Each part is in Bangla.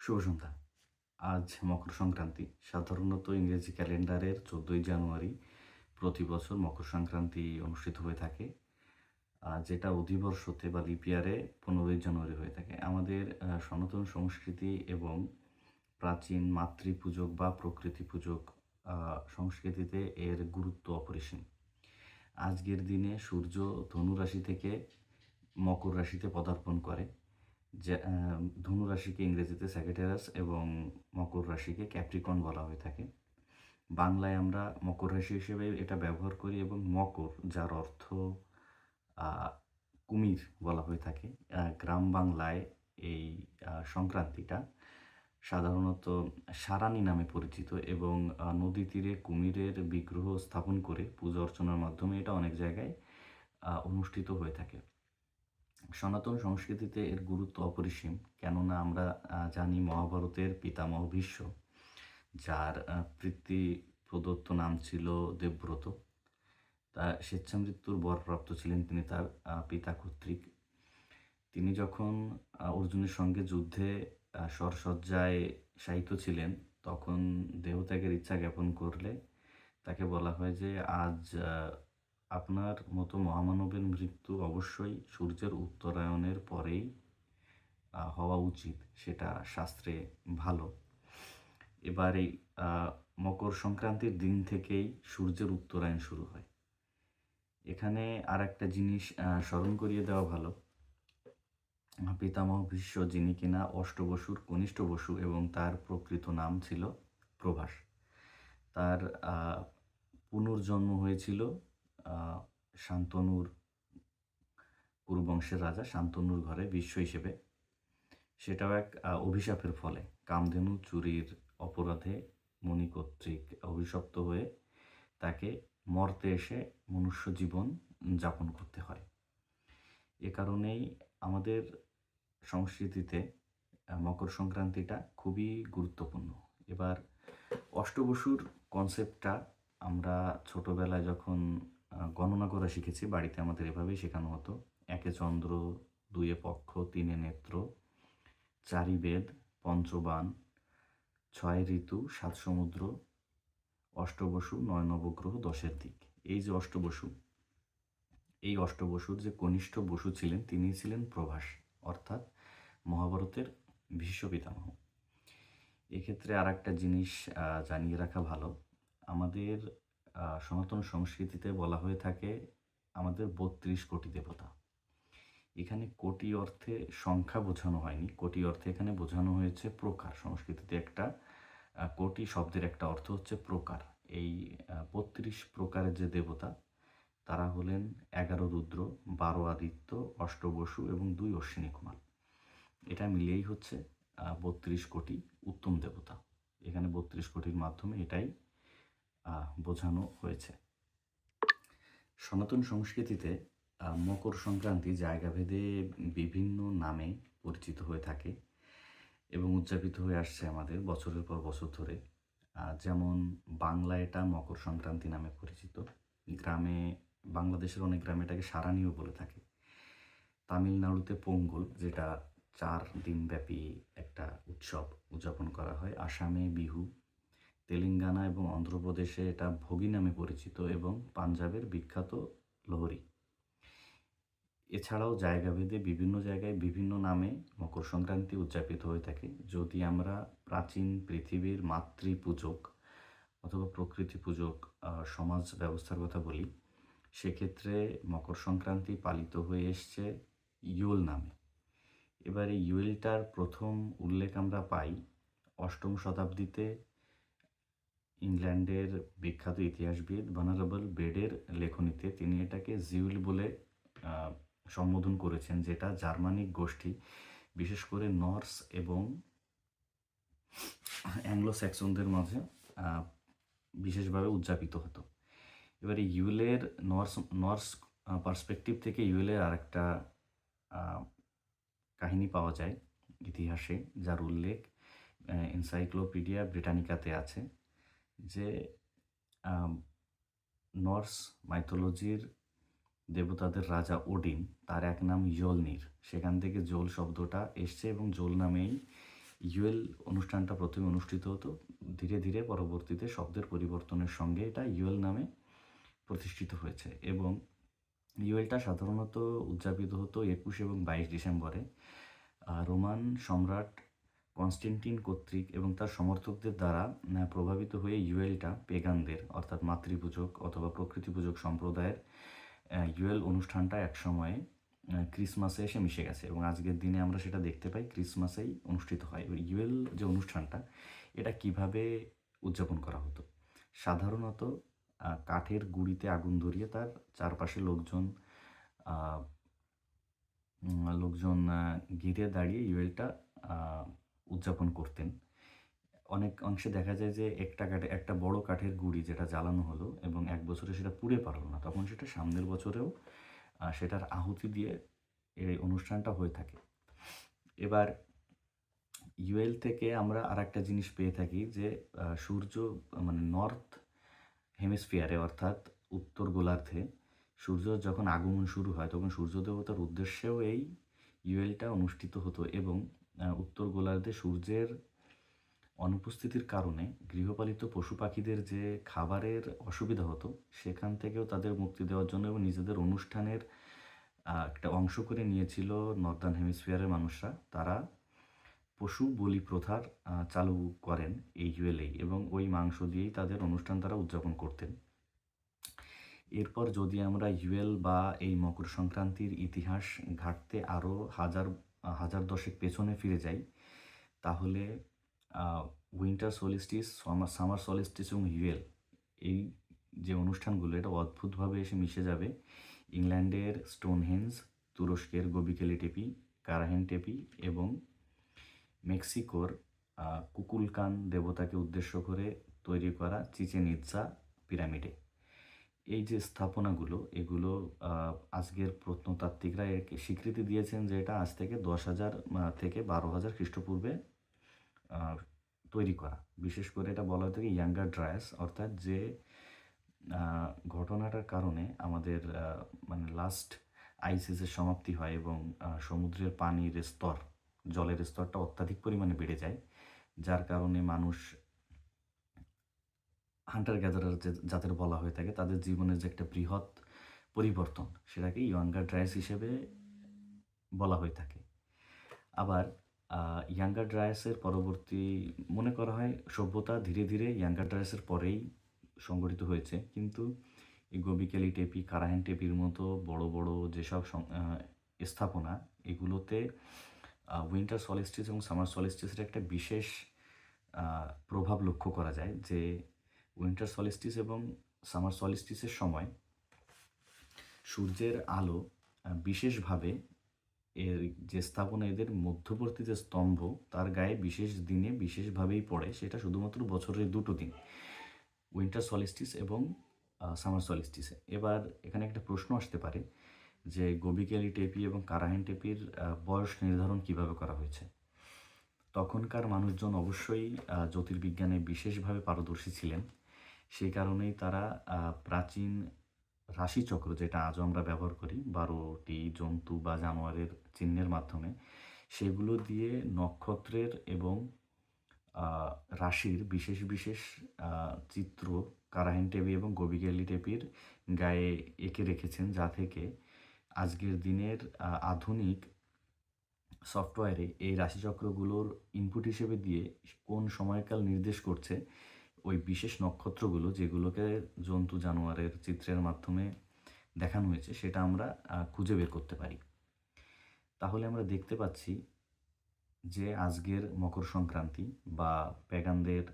শুভ সন্ধ্যা। আজ মকর সংক্রান্তি। সাধারণত ইংরেজি ক্যালেন্ডারের চোদ্দোই জানুয়ারি প্রতি বছর মকর সংক্রান্তি অনুষ্ঠিত হয়ে থাকে। যেটা অধিবর্ষতে বা লিপিয়ারে পনেরোই জানুয়ারি হয়ে থাকে। আমাদের সনাতন সংস্কৃতি এবং প্রাচীন মাতৃপূজক বা প্রকৃতি পূজক সংস্কৃতিতে এর গুরুত্ব অপরিসীম। আজকের দিনে সূর্য ধনু রাশি থেকে মকর রাশিতে পদার্পণ করে। যে ধনু রাশিকে ইংরেজিতে স্যাকেটেরাস এবং মকর রাশিকে ক্যাপ্রিকন বলা হয়ে থাকে। বাংলায় আমরা মকর রাশি হিসেবে এটা ব্যবহার করি এবং মকর, যার অর্থ কুমির বলা হয়ে থাকে। গ্রাম বাংলায় এই সংক্রান্তিটা সাধারণত সারানি নামে পরিচিত এবং নদী তীরে কুমিরের বিগ্রহ স্থাপন করে পূজা অর্চনার মাধ্যমে এটা অনেক জায়গায় অনুষ্ঠিত হয়ে থাকে। সনাতন সংস্কৃতিতে এর গুরুত্ব অপরিসীম, কেননা আমরা জানি মহাভারতের পিতামহ ভীষ্ম, যার পিতৃ প্রদত্ত নাম ছিল দেবব্রত। তা স্বেচ্ছামৃত্যুর বরপ্রাপ্ত ছিলেন তিনি তার পিতা কর্তৃক। তিনি যখন অর্জুনের সঙ্গে যুদ্ধে সরসজ্জায় শায়িত ছিলেন, তখন দেহত্যাগের ইচ্ছা জ্ঞাপন করলে তাকে বলা হয় যে, আজ আপনার মতো মহামানবের মৃত্যু অবশ্যই সূর্যের উত্তরায়ণের পরেই হওয়া উচিত। সেটা শাস্ত্রে ভালো। এবার এই মকর সংক্রান্তির দিন থেকেই সূর্যের উত্তরায়ণ শুরু হয়। এখানে আর একটা জিনিস স্মরণ করিয়ে দেওয়া ভালো। পিতামহ ভীষ্ম, যিনি কিনা অষ্টবসুর কনিষ্ঠ বসু এবং তার প্রকৃত নাম ছিল প্রভাস। তার পুনর্জন্ম হয়েছিল শান্তনুর কুরুবংশের রাজা, শান্তনুর ঘরে বিশ্ব হিসেবে। সেটাও এক অভিশাপের ফলে। কামধেনু চুরির অপরাধে মণি কর্তৃক অভিশপ্ত হয়ে তাকে মর্তে এসে মনুষ্য জীবন যাপন করতে হয়। এ কারণেই আমাদের সংস্কৃতিতে মকর সংক্রান্তিটা খুবই গুরুত্বপূর্ণ। এবার অষ্টবসুর কনসেপ্টটা আমরা ছোটবেলায় যখন গণনা করা শিখেছি। বাড়িতে আমাদের এভাবেই শেখানো হতো। একে চন্দ্র, দুয়ে পক্ষ, তিনে নেত্র, চারি বেদ, পঞ্চবান, ছয় ঋতু, সাত সমুদ্র, অষ্টবসু, নয় নবগ্রহ, দশের দিক। এই যে অষ্টবসু, এই অষ্টবসুর যে কনিষ্ঠ বসু ছিলেন, তিনি ছিলেন প্রভাস, অর্থাৎ মহাভারতের ভীষ্ম পিতামহ। এক্ষেত্রে আর একটা জিনিস জানিয়ে রাখা ভালো। আমাদের সনাতন সংস্কৃতিতে বলা হয়ে থাকে আমাদের বত্রিশ কোটি দেবতা। এখানে কোটি অর্থে সংখ্যা বোঝানো হয়নি। কোটি অর্থে এখানে বোঝানো হয়েছে প্রকার। সংস্কৃতিতে একটা কোটি শব্দের একটা অর্থ হচ্ছে প্রকার। এই বত্রিশ প্রকারের যে দেবতা, তারা হলেন এগারো রুদ্র, বারো আদিত্য, অষ্টবসু এবং দুই অশ্বিনী কুমার। এটা মিলিয়েই হচ্ছে বত্রিশ কোটি উত্তম দেবতা। এখানে বত্রিশ কোটির মাধ্যমে এটাই বোঝানো হয়েছে। সনাতন সংস্কৃতিতে মকর সংক্রান্তি জায়গাভেদে বিভিন্ন নামে পরিচিত হয়ে থাকে এবং উদযাপিত হয়ে আসছে আমাদের বছরের পর বছর ধরে। যেমন বাংলা এটা মকর সংক্রান্তি নামে পরিচিত। গ্রামে, বাংলাদেশের অনেক গ্রামে এটাকে সারানিও বলে থাকে। তামিলনাড়ুতে পোঙ্গল, যেটা চার দিনব্যাপী একটা উৎসব উদযাপন করা হয়। আসামে বিহু তেলেঙ্গানা এবং অন্ধ্রপ্রদেশে এটা ভোগী নামে পরিচিত এবং পাঞ্জাবের বিখ্যাত লোহরি। এছাড়াও জায়গাভেদে বিভিন্ন জায়গায় বিভিন্ন নামে মকর সংক্রান্তি উদযাপিত হয়ে থাকে। যদি আমরা প্রাচীন পৃথিবীর মাতৃপূজক অথবা প্রকৃতি পূজক সমাজ ব্যবস্থার কথা বলি, সেক্ষেত্রে মকর সংক্রান্তি পালিত হয়ে এসছে ইউল নামে। এবারে ইউলটার প্রথম উল্লেখ আমরা পাই অষ্টম শতাব্দীতে ইংল্যান্ডের বিখ্যাত ইতিহাসবিদ ভানারেবল বেডের লেখনীতে তিনি এটাকে জিউল বলে সম্বোধন করেছেন, যেটা জার্মানিক গোষ্ঠী, বিশেষ করে নর্স এবং অ্যাংলো স্যাক্সনদের মাঝে বিশেষভাবে উদযাপিত হতো। এবারে ইউলের নর্স নর্স পার্সপেক্টিভ থেকে ইউলের আরেকটা কাহিনী পাওয়া যায় ইতিহাসে, যার উল্লেখ এনসাইক্লোপিডিয়া ব্রিটানিকাতে আছে। যে নর্স মাইথোলজির দেবতাদের রাজা ওডিন, তার এক নাম ইয়োলনির। সেখান থেকে জোল শব্দটা এসছে এবং জোল নামেই ইউএল অনুষ্ঠানটা প্রথমে অনুষ্ঠিত হতো। ধীরে ধীরে পরবর্তীতে শব্দের পরিবর্তনের সঙ্গে এটা ইউএল নামে প্রতিষ্ঠিত হয়েছে এবং ইউএলটা সাধারণত উদযাপিত হতো একুশ এবং বাইশ ডিসেম্বরে। রোমান সম্রাট কনস্টেন্টিন কর্তৃক এবং তার সমর্থকদের দ্বারা প্রভাবিত হয়ে ইউএলটা পেগানদের, অর্থাৎ মাতৃপূজক অথবা প্রকৃতিপূজক সম্প্রদায়ের ইউএল অনুষ্ঠানটা একসময়ে ক্রিসমাসে এসে মিশে গেছে এবং আজকের দিনে আমরা সেটা দেখতে পাই, ক্রিসমাসেই অনুষ্ঠিত হয়। ওই ইউএল যে অনুষ্ঠানটা, এটা কীভাবে উদযাপন করা হতো? সাধারণত কাঠের গুঁড়িতে আগুন ধরিয়ে তার চারপাশে লোকজন লোকজন ঘিরে দাঁড়িয়ে ইউএলটা উদযাপন করতেন। অনেক অংশে দেখা যায় যে একটা কাঠে, একটা বড় কাঠের গুঁড়ি যেটা জ্বালানো হলো এবং এক বছরে সেটা পুড়ে পারল না, তখন সেটা সামনের বছরেও সেটার আহুতি দিয়ে এই অনুষ্ঠানটা হয়ে থাকে। এবার ইউএল থেকে আমরা আর একটা জিনিস পেয়ে থাকি যে সূর্য মানে নর্থ হেমিস্ফিয়ারে অর্থাৎ উত্তর গোলার্ধে সূর্য যখন আগমন শুরু হয়, তখন সূর্য দেবতার উদ্দেশ্যেও এই ইউএলটা অনুষ্ঠিত হতো এবং উত্তর গোলার্ধে সূর্যের অনুপস্থিতির কারণে গৃহপালিত পশু পাখিদের যে খাবারের অসুবিধা হতো, সেখান থেকেও তাদের মুক্তি দেওয়ার জন্য এবং নিজেদের অনুষ্ঠানের একটা অংশ করে নিয়েছিল নর্দার্ন হেমিস্ফিয়ারের মানুষরা। তারা পশু বলি প্রথার চালু করেন এই ইউএলএই এবং ওই মাংস দিয়েই তাদের অনুষ্ঠান তারা উদযাপন করতেন। এরপর যদি আমরা ইউএল বা এই মকর সংক্রান্তির ইতিহাস ঘাটতে আরও হাজার হাজার দশেক পেছনে ফিরে যাই, তাহলে উইন্টার সলিস্টিস সামার সলিস্টিস এবং ইউএল এই যে অনুষ্ঠানগুলো, এটা অদ্ভুতভাবে এসে মিশে যাবে। ইংল্যান্ডের স্টোনহেঞ্জ তুরস্কের গোবিকেলি টেপি কারাহেন টেপি এবং মেক্সিকোর কুকুলকান দেবতাকে উদ্দেশ্য করে তৈরি করা চিচেন ইৎজা পিরামিডে এই যে স্থাপনাগুলো, এগুলো আজকের প্রত্নতাত্ত্বিকরা একে স্বীকৃতি দিয়েছেন যে এটা আজ থেকে দশ হাজার থেকে বারো হাজার খ্রিস্টপূর্বে তৈরি করা। বিশেষ করে এটা বলা হয়ে থাকে ইয়াঙ্গার ড্রায়াস অর্থাৎ যে ঘটনাটার কারণে আমাদের মানে লাস্ট আইসিসের সমাপ্তি হয় এবং সমুদ্রের পানির স্তর, জলের স্তরটা অত্যাধিক পরিমাণে বেড়ে যায়, যার কারণে মানুষ হান্টার গ্যাদারার যাদের বলা হয়ে থাকে, তাদের জীবনের যে একটা বৃহৎ পরিবর্তন সেটাকে ইয়াঙ্গার ড্রায়াস হিসেবে বলা হয়ে থাকে। আবার ইয়াঙ্গার ড্রায়াসের পরবর্তী মনে করা হয় সভ্যতা ধীরে ধীরে ইয়াঙ্গার ড্রায়াসের পরেই সংগঠিত হয়েছে। কিন্তু এই গোবিকেলি টেপি, কারাহেন টেপির মতো বড় বড় যেসব স্থাপনা, এগুলোতে উইন্টার সলিস্টিস এবং সামার সলিস্টিসের একটা বিশেষ প্রভাব লক্ষ্য করা যায় যে উইন্টার সলিস্টিস এবং সামার সলিস্টিসের সময় সূর্যের আলো বিশেষভাবে এর যে স্থাপনা, এদের মধ্যবর্তী যে স্তম্ভ, তার গায়ে বিশেষ দিনে বিশেষভাবেই পড়ে। সেটা শুধুমাত্র বছরের দুটো দিন। উইন্টার সলিস্টিস এবং সামার সলিস্টিসে। এবার এখানে একটা প্রশ্ন আসতে পারে যে গোবিকেলি টেপি এবং কারাহেন টেপির বয়স নির্ধারণ কীভাবে করা হয়েছে? তখনকার মানুষজন অবশ্যই জ্যোতির্বিজ্ঞানে বিশেষভাবে পারদর্শী ছিলেন। সেই কারণেই তারা প্রাচীন রাশিচক্র যেটা আজও আমরা ব্যবহার করি, বারোটি জন্তু বা জানোয়ারের চিহ্নের মাধ্যমে, সেগুলো দিয়ে নক্ষত্রের এবং রাশির বিশেষ বিশেষ চিত্র কারাহিন টেপি এবং গোবিগেলি টেপির গায়ে এঁকে রেখেছেন যা থেকে আজকের দিনের আধুনিক সফটওয়্যারে এই রাশিচক্রগুলোর ইনপুট হিসেবে দিয়ে কোন সময়কাল নির্দেশ করছে ওই বিশেষ নক্ষত্রগুলো যেগুলোকে জন্তু, জানোয়ারের চিত্রের মাধ্যমে দেখানো হয়েছে, সেটা আমরা খুঁজে বের করতে পারি। তাহলে আমরা দেখতে পাচ্ছি যে আজকের মকর সংক্রান্তি বা প্যাগানদের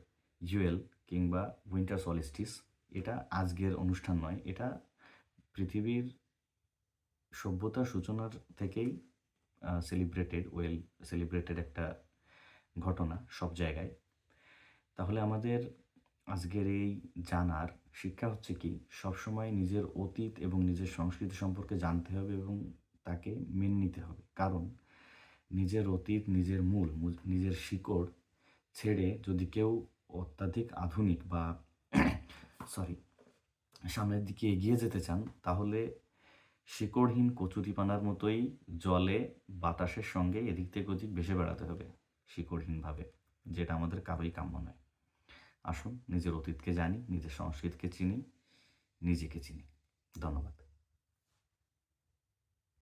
ইউএল কিংবা উইন্টার সলিস্টিস, এটা আজকের অনুষ্ঠান নয়, এটা পৃথিবীর সভ্যতার সূচনার থেকেই সেলিব্রেটেড ওয়েল সেলিব্রেটেড একটা ঘটনা সব জায়গায়। তাহলে আমাদের আজকের এই জানার শিক্ষা হচ্ছে কি, সবসময় নিজের অতীত এবং নিজের সংস্কৃতি সম্পর্কে জানতে হবে এবং তাকে মেনে নিতে হবে। কারণ নিজের অতীত, নিজের মূল নিজের শিকড় ছেড়ে যদি কেউ অত্যাধিক আধুনিক বা সরি সামনের দিকে এগিয়ে যেতে চান, তাহলে শিকড়হীন কচুরিপানার মতোই জলে, বাতাসের সঙ্গে এদিক থেকে ওদিক ভেসে বেড়াতে হবে শিকড়হীনভাবে, যেটা আমাদের কারোই কাম্য নয়। আসুন নিজের অতীতকে জানি নিজের সংস্কৃতিকে চিনি নিজেকে চিনি। ধন্যবাদ।